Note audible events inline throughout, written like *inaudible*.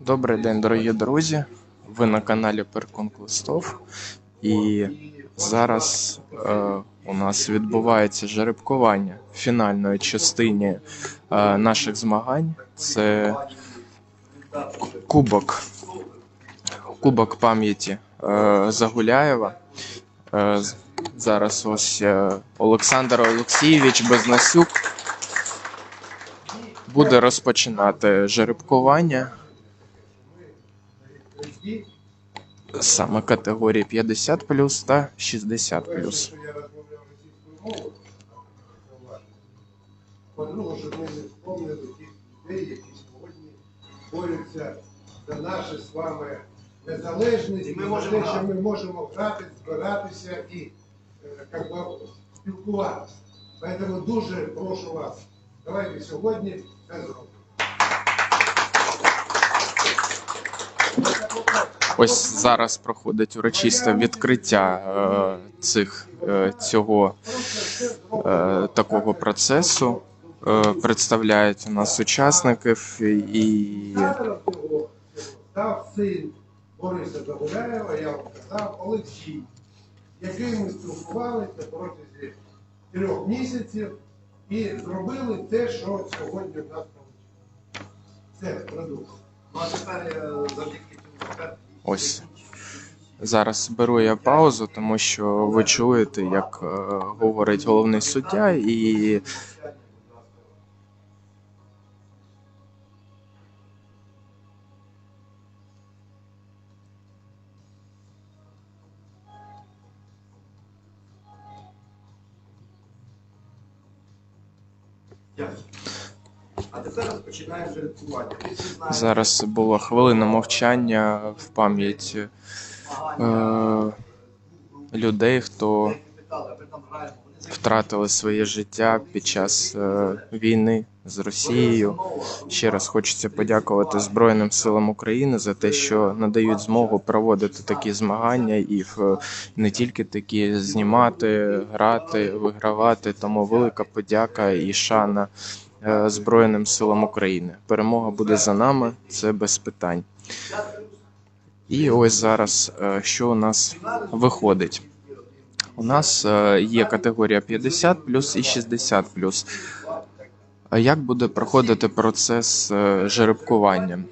Добрий день, дорогі друзі. Ви на каналі Перкон Клистов. І зараз е, у нас відбувається жеребкування фінальної частині е, наших змагань. Це кубок, кубок пам'яті е, Загуляєва. Е, зараз ось е, Олександр Олексійович Безнасюк буде розпочинати жеребкування. Саме категорії 50 та 60 Що я розмовляв російською мовою, по-друге, щоб ми не вспомнили тих людей, які сьогодні борються за нашу з вами незалежність, і ми можемо те, що грати. ми можемо грати, збиратися і е, би, спілкуватися. Тому дуже прошу вас, давайте сьогодні. Ось зараз проходить урочисте відкриття е, цих е, цього е, такого процесу. Представляють у нас учасників і став син Бориса Загуляєва, я вам казав, Олексій, який ми спілкувалися протягом трьох місяців і зробили те, що сьогодні в нас вийшло. Це продукт. Ну а тепер е, завдяки цьому ось зараз беру я паузу, тому що ви чуєте, як е, говорить головний суддя, і зараз була хвилина мовчання в пам'ять е, людей, хто втратили своє життя під час е, війни з Росією. Ще раз хочеться подякувати Збройним силам України за те, що надають змогу проводити такі змагання і в не тільки такі знімати, грати, вигравати. Тому велика подяка і шана Збройним силам України. Перемога буде за нами, це без питань. І ось зараз е, що у нас виходить. У нас е, є категорія 50 плюс і 60 плюс. Як буде проходити процес е, жеребкування?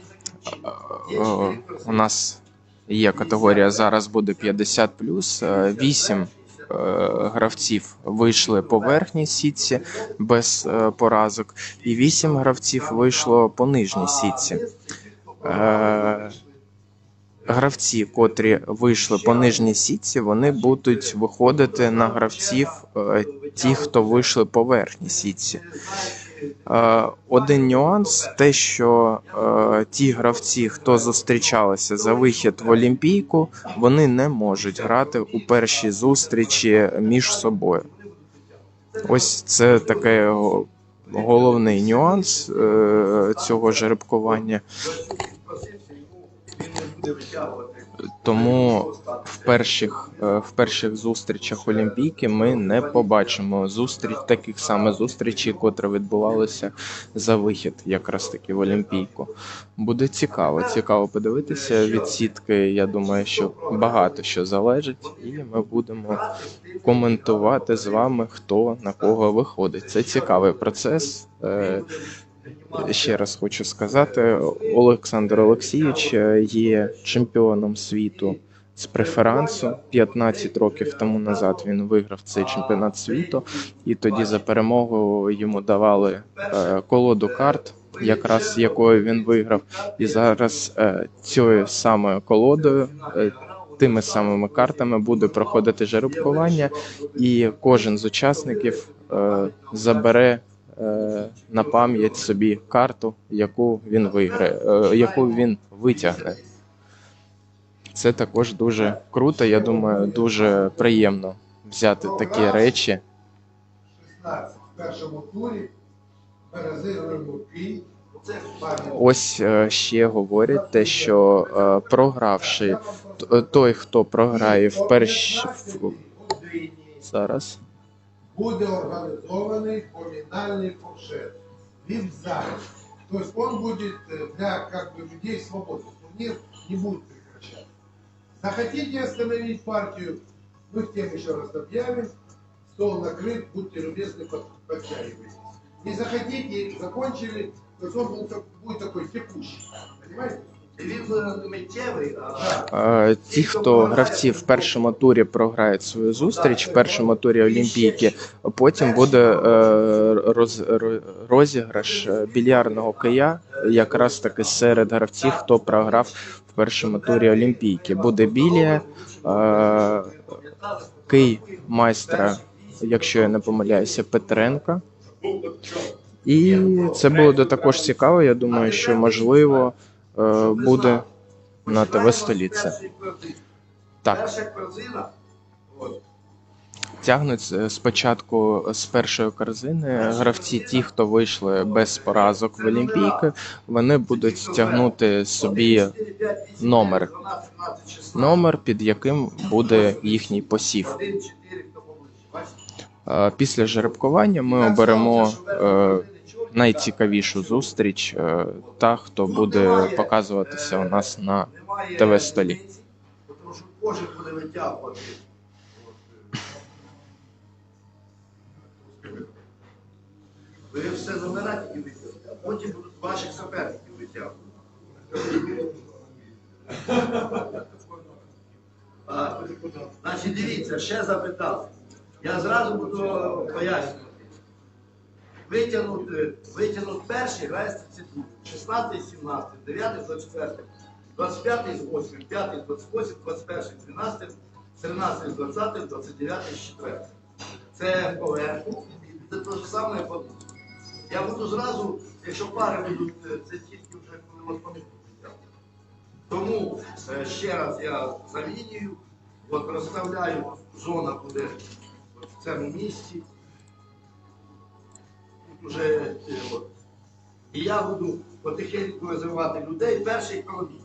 Е, е, У нас є категорія зараз буде 50 плюс. 8 гравців вийшли по верхній сітці без е, поразок, і 8 гравців вийшло по нижній сітці. Е, Гравці, котрі вийшли по нижній сітці, вони будуть виходити на гравців, е, ті, хто вийшли по верхній сітці. Е, Один нюанс те, що е, ті гравці, хто зустрічалися за вихід в Олімпійку, вони не можуть грати у першій зустрічі між собою. Ось це таке головний нюанс е, цього жеребкування. Тому в перших, е, в перших зустрічах Олімпійки ми не побачимо зустріч таких саме зустрічей, котрі відбувалися за вихід, якраз таки в Олімпійку. Буде цікаво, цікаво подивитися від сітки. Я думаю, що багато що залежить, і ми будемо коментувати з вами, хто на кого виходить. Це цікавий процес. Ще раз хочу сказати, Олександр Олексійович е, є чемпіоном світу з преферансу. 15 років тому назад він виграв цей чемпіонат світу, і тоді за перемогу йому давали е, колоду карт, якраз якою він виграв. І зараз е, цією самою колодою. е, Тими самими картами буде проходити жеребкування, і кожен з учасників забере на пам'ять собі карту, яку він виграє, е, яку він витягне. Це також дуже круто. Я думаю, дуже приємно взяти такі речі. 16 в першому турі розігруємо бій. Ось е, ще говорять те, що е, програвши той, хто програє в першій в- зараз. буде організований помінальний фуршет. Він зараз То есть он будет э, для как бы людей свободных. Турнир не будет прекращаться. Захотите остановить партию, мы тем еще раз объявим. Стол накрыт, будьте любезны, под- подтягивайтесь. Не захотите, закончили, то есть он был так- будет такой текущий. Понимаете? Ті, хто гравці в першому турі програють свою зустріч, в першому турі Олімпійки, потім буде е, роз, ро- розіграш е, більярдного кия, якраз таки серед гравців, хто програв в першому турі Олімпійки. Буде білія, е, кий майстра, якщо я не помиляюся, Петренка. І це буде також цікаво. Я думаю, що можливо буде на ТВ століця. Так. Тягнуть е, спочатку з першої корзини гравці, ті, хто вийшли без поразок в Олімпійки, вони будуть тягнути собі номер. номер, під яким буде їхній посів. Е, Після жеребкування ми оберемо е, найцікавішу зустріч, е, та хто буде показуватися у нас на ТВ-столі. Тому що кожен буде витягувати. Е, Ви все номера тільки витягуєте, а потім будуть ваших суперників витягувати. Значить, дивіться, ще запитав. Я зразу буду пояснювати. Витягнути, витягнути перший, грає 32, 16, 17, 9, 24, 25 з 8, 5 з 28, 21 з 12, 13 з 20, 29 з 4. Це поверху. Це те ж саме Я буду зразу, якщо пари будуть, е, це тільки вже коли помітку. Тому е, ще раз я замінюю, от розставляю, зона буде в цьому місці. Уже, е, от. І я буду потихеньку розвивати людей. Перший коломій.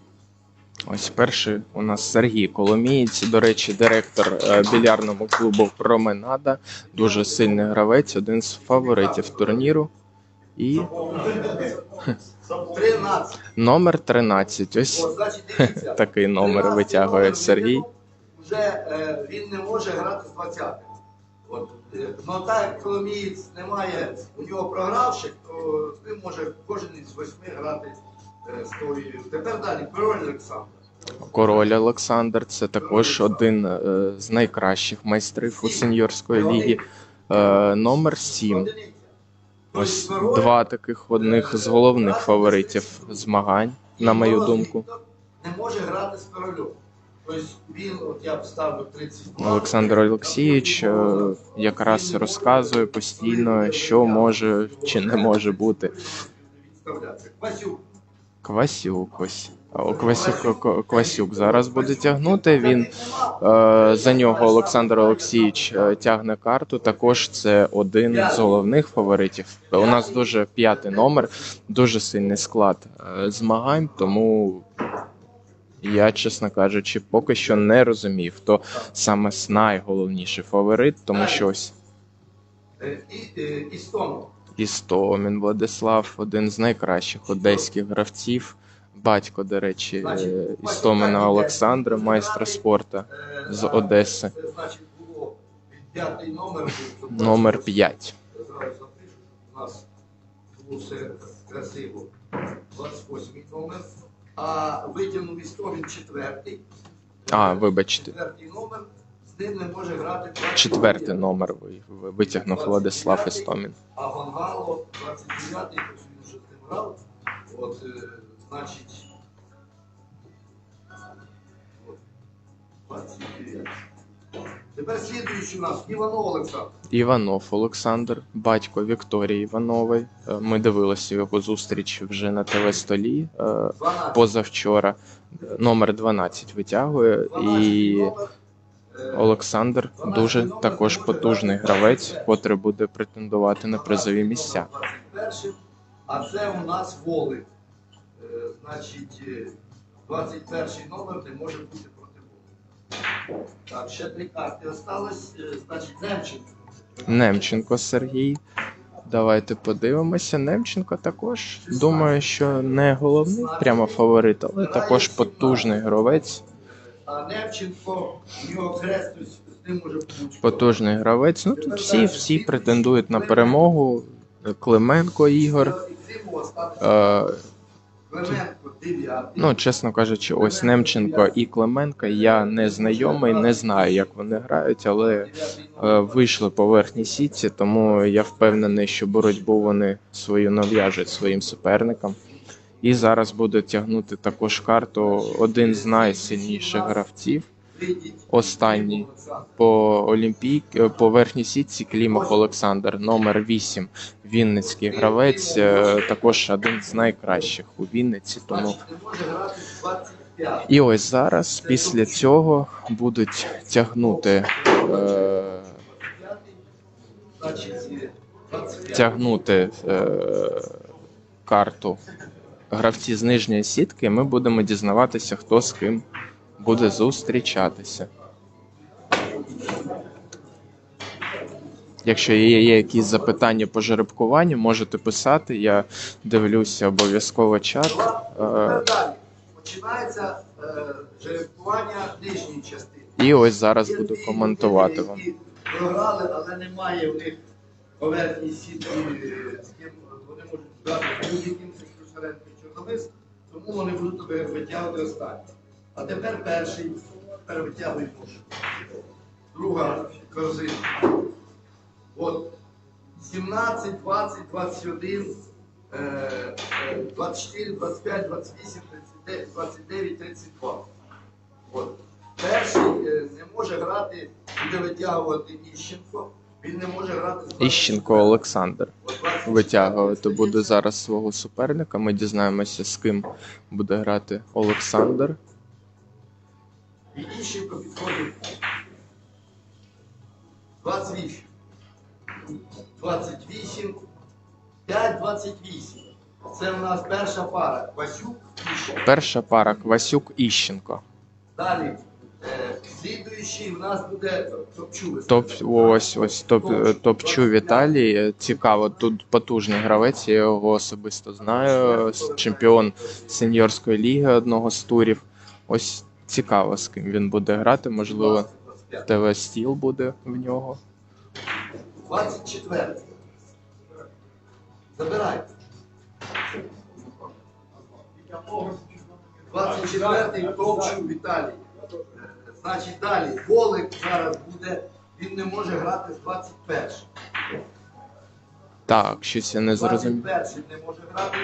Ось перший у нас Сергій Коломієць, до речі, директор е, білярного клубу Променада. Дуже сильний гравець, один з фаворитів турніру. І 13. номер 13. Ось От, значить, дивіться. *laughs* такий номер 13 витягує номер Сергій. Вже е, він не може грати з 20 От, ну так як Коломієць немає у нього програвших, то з ним може кожен із восьми грати е, з тою. Тепер далі, король Олександр. Король Олександр це також один е, з найкращих майстрів у сеньорської ліги. Е, Номер 7. Ось два таких одних з головних фаворитів змагань, на мою думку. Не може грати з королем. Він, от я б ставив 32. Олександр Олексійович е, якраз розказує постійно, що може чи не може бути. Квасюк ось. О, Квасюк, Квасюк зараз буде тягнути. Він е, за нього Олександр Олексійович е, тягне карту. Також це один з головних фаворитів. У нас дуже п'ятий номер, дуже сильний склад змагань, тому я, чесно кажучи, поки що не розумів, хто саме найголовніший фаворит, тому що ось Е, е. Істомін Владислав, один з найкращих одеських гравців. Батько, до речі, е, Істомина Олександра, майстра спорту з Одеси. Номер. був. 5. *laughs* Зразу запишу, щоб у нас красиво. 28 номер. А витягнув із того він четвертий. А, вибачте, Четвертий номер. З ним не може грати 29. четвертий номер ви- ви- витягнув Владислав Істомін. А Гонгало 29-й, тобто він вже ним грав. От, е, значить. от, 29. Тепер слідуючий у нас Іванов Олександр. Іванов Олександр, батько Вікторії Іванової. Е, Ми дивилися його зустріч вже на ТВ-столі е, 12. позавчора. Номер 12 витягує. 12 І номер. Е, Олександр дуже також потужний гравець, котрий буде претендувати на призові місця. А це у нас воли. Е, Значить, е, 21 номер не може бути. Так, ще три карти осталось. Е, Значить, Немченко. Немченко Сергій. Давайте подивимося. Немченко також. Думаю, що не головний прямо фаворит, але також потужний гравець. А Невченко, у нього хрестусь, з ним може бути. Потужний гравець. Ну тут всі, всі претендують на перемогу. Клименко Ігор. Е, Клименко 9. Ну, чесно кажучи, ось Немченко і Клименко. Я не знайомий, не знаю, як вони грають, але е, вийшли по верхній сітці, тому я впевнений, що боротьбу вони свою нав'яжуть своїм суперникам. І зараз буде тягнути також карту один з найсильніших гравців. Останній по Олімпійк е, по верхній сітці Клімов Олександр, номер 8, Вінницький гравець, е, також один з найкращих у Вінниці. Тому Значить, не може грати 25. і ось зараз після цього будуть тягнути. Е, тягнути е, карту гравці з нижньої сітки, ми будемо дізнаватися, хто з ким буде зустрічатися. Якщо є, якісь запитання по жеребкуванню, можете писати. Я дивлюся обов'язково чат. Е, Тепер далі. Починається е, жеребкування нижньої частини. і ось зараз буду коментувати вам. Програли, але немає в них поверхні сітки, е, з ким вони можуть грати будь-яким це Слюсаренко Чорномис, тому вони будуть витягувати останні. А тепер перший, тепер витягуй. Друга корзина. От 17, 20, 21, е, е, 24, 25, 28, 39, 29, 32. От. Перший е, не може грати, буде витягувати Іщенко. Він не може грати з Іщенко Олександр витягувати буде зараз свого суперника. Ми дізнаємося, з ким буде грати Олександр. І Іщенко підходить. 28. 28. 5, 28. Це у нас перша пара. Васюк, Іщенко. Перша пара Квасюк Іщенко. Далі. Е, слідуючий у нас буде Топчу. Топ ось ось топ е, топчу Віталій. Цікаво, тут потужний гравець. Я його особисто знаю. Чемпіон сеньорської ліги одного з турів. Ось цікаво, з ким він буде грати. Можливо, ТВ стіл буде в нього. 24. Забирайте. 24-й Топчу Віталій. Значить, далі. Волик зараз буде. Він не може грати з 21. Так, щось я не зрозумів. 21 не може грати.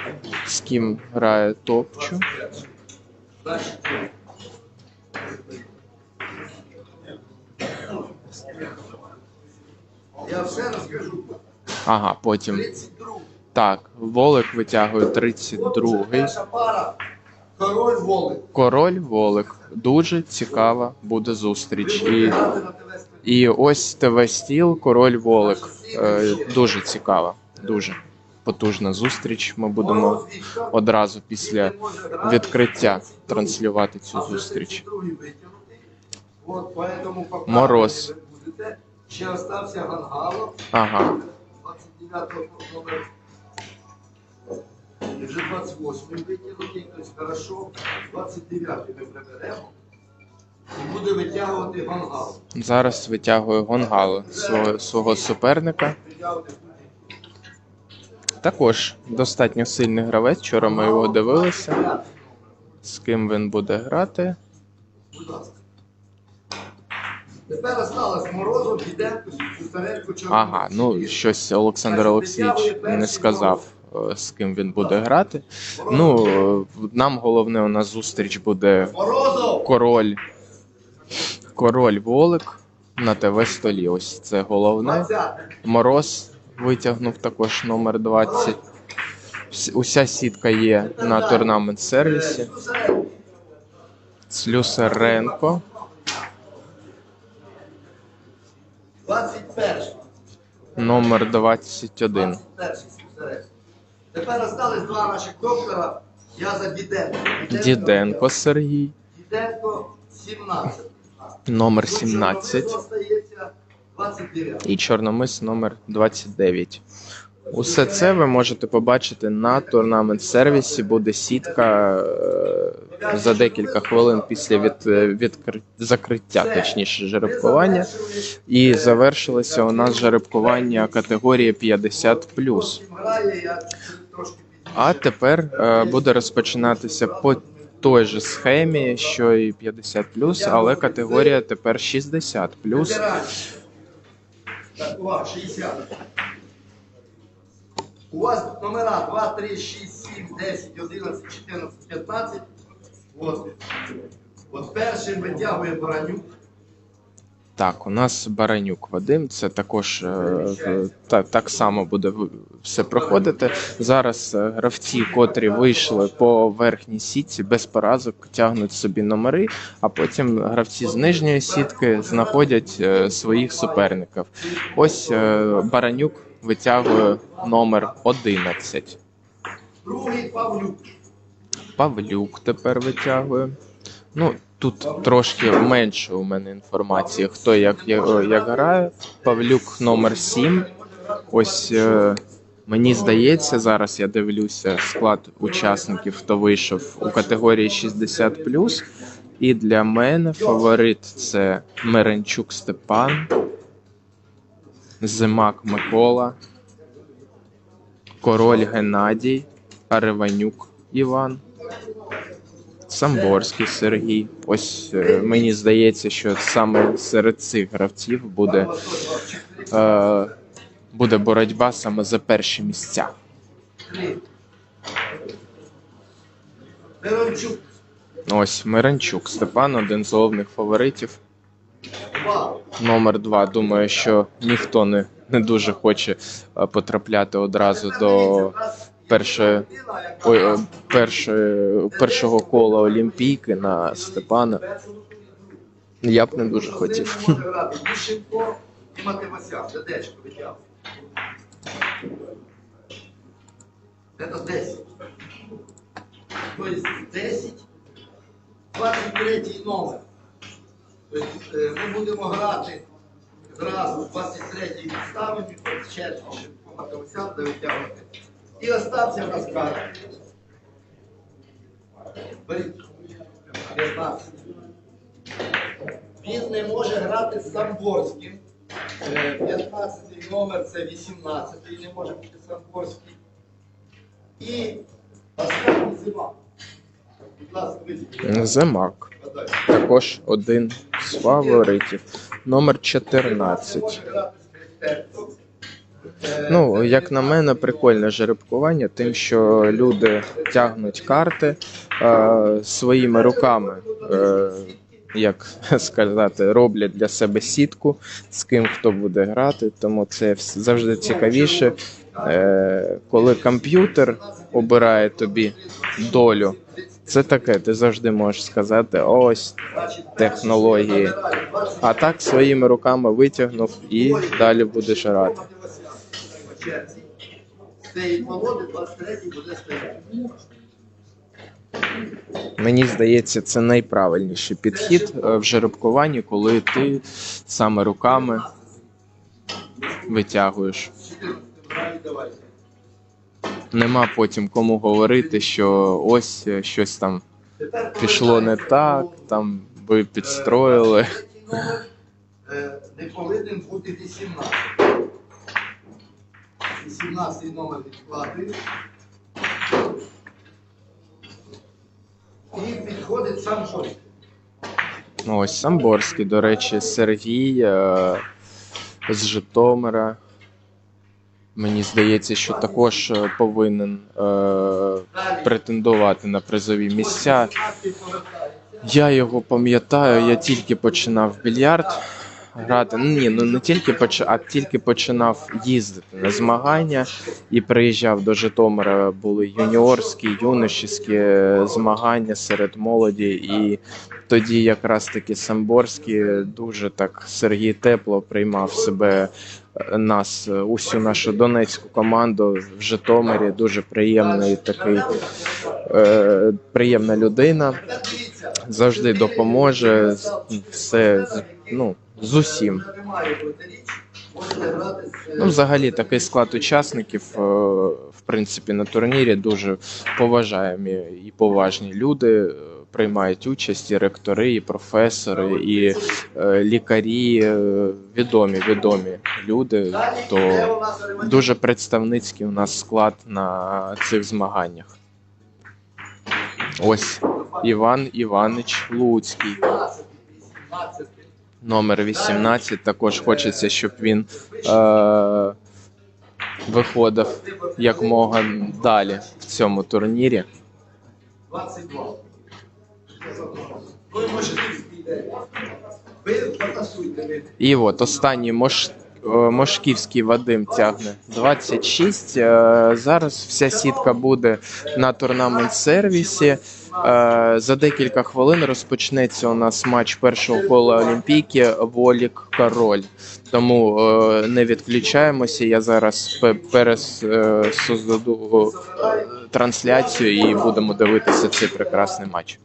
З ким грає топчу. 21. Значить, я все розкажу. Ага, потім. 32. Так, Волик витягує 32-й. Король Волик. Король Волик. Дуже цікава буде зустріч. І. І ось ТВ Стіл, король Волик. Е, дуже цікава, дуже потужна зустріч. Ми будемо одразу після відкриття транслювати цю зустріч. 32 витягнутий. От, поэтому поки Мороз. Ще остався Гангалов. Ага, 29 номер. Вже 28 витягнутий, тобто хорошо. 29 ми приберемо. І буде витягувати Гангалов. зараз витягує Гонгало свого, свого суперника. Також достатньо сильний гравець. Вчора ми його дивилися. З ким він буде грати. Тепер осталось Сусаренко, Чорноморський. Ага, ну щось Олександр Олексійович не сказав, е, з ким він буде грати. Ну, нам головне у нас зустріч буде король. Король Волик на ТВ столі. Ось це головне. Мороз витягнув також номер 20. Уся сітка є на турнамент сервісі. Слюсаренко. 21. Номер 21. 21 Тепер остались два наших доктора. Я за Діденко. Діденко Сергій. Діденко 17. Номер Ну, 17. Чорномис остається 29. І Чорномис номер 29. Усе це ви можете побачити на турнамент сервісі. Буде сітка е, за декілька хвилин після від, відкр... закриття, точніше, жеребкування. І завершилося у нас жеребкування категорії 50 Грає, я трошки А тепер е, буде розпочинатися по той же схемі, що і 50 але категорія тепер 60 Так, увага, 60. У вас номера 2, 3, 6, 7, 10, 11, 14, 15. От. От першим витягує Баранюк. Так, у нас Баранюк Вадим, це також е, та, так само буде все проходити. Зараз е, гравці, котрі вийшли по верхній сітці без поразок, тягнуть собі номери, а потім гравці з нижньої сітки знаходять е, своїх суперників. Ось Баранюк витягує номер 11. Павлюк. Павлюк тепер витягує. Ну, тут трошки менше у мене інформації, хто як, як, як грає. Павлюк номер 7. Ось е, мені здається, зараз я дивлюся склад учасників, хто вийшов у категорії 60 І для мене фаворит це Меренчук Степан, Зимак Микола, Король Геннадій, Ариванюк Іван. Самборський Сергій. Ось е, мені здається, що саме серед цих гравців буде, е, буде боротьба саме за перші місця. Ось Миранчук Степан, один з головних фаворитів. Номер два. Думаю, що ніхто не, не дуже хоче е, потрапляти одразу до першої, ой, е, першого кола Олімпійки на Степана. Я б не дуже хотів. Це 10. Тобто 10. 23 номер. Тобто е, ми будемо грати зразу 23-й підстави, Ющенко Мативасян, де витягувати. Нас карта. Беріть. 15. Він не може грати з Самборським. Е, 15 номер це 18 не може бути Самборський. І останній зима. Земак. Також один з фаворитів. Номер 14. Ну, як на мене, прикольне жеребкування, тим, що люди тягнуть карти е, своїми руками, е, як *laughs* сказати, роблять для себе сітку, з ким хто буде грати. Тому це завжди цікавіше, е, коли комп'ютер обирає тобі долю. Це таке, ти завжди можеш сказати, ось технології. А так своїми руками витягнув і далі будеш грати. З цієї колоди 23 буде стояти. Мені здається, це найправильніший підхід е, в жеребкуванні, коли ти саме руками витягуєш. 14 грає, давайте. Нема потім кому говорити, що ось е, щось там пішло не так, там ви підстроїли. Е, не повинен бути 18. 18 номер відкладуємо. І підходить сам шостий. Ну, ось Самборський, до речі, Сергій е, з Житомира. Мені здається, що також е, повинен е, претендувати на призові місця. Я його пам'ятаю, я тільки починав в більярд грати. Ну, Ні, ну не тільки поч... а тільки починав їздити на змагання і приїжджав до Житомира. Були юніорські, юношські е, змагання серед молоді. І тоді якраз таки Самборський дуже так Сергій тепло приймав себе е, нас, е, усю нашу донецьку команду в Житомирі. Дуже приємний такий е, приємна людина завжди допоможе все ну, з усім. Ну, взагалі, такий склад учасників, е, в принципі, на турнірі дуже поважаємі і поважні люди. е, Приймають участь і ректори, і професори, і е, лікарі, відомі, відомі люди. То дуже представницький у нас склад на цих змаганнях. Ось Іван Іванич Луцький. 17, 18. номер 18. Також хочеться, щоб він е, виходив якомога далі в цьому турнірі. 22. Ви можете йде. Ви потасуйте ви. І от останній Мош, е, Мошківський Вадим тягне 26. Е, Зараз вся сітка буде на турнамент сервісі. Е, За декілька хвилин розпочнеться у нас матч першого кола Олімпійки Волік Король. Тому е, не відключаємося. Я зараз пе- перес е, создаду е, трансляцію і будемо дивитися цей прекрасний матч.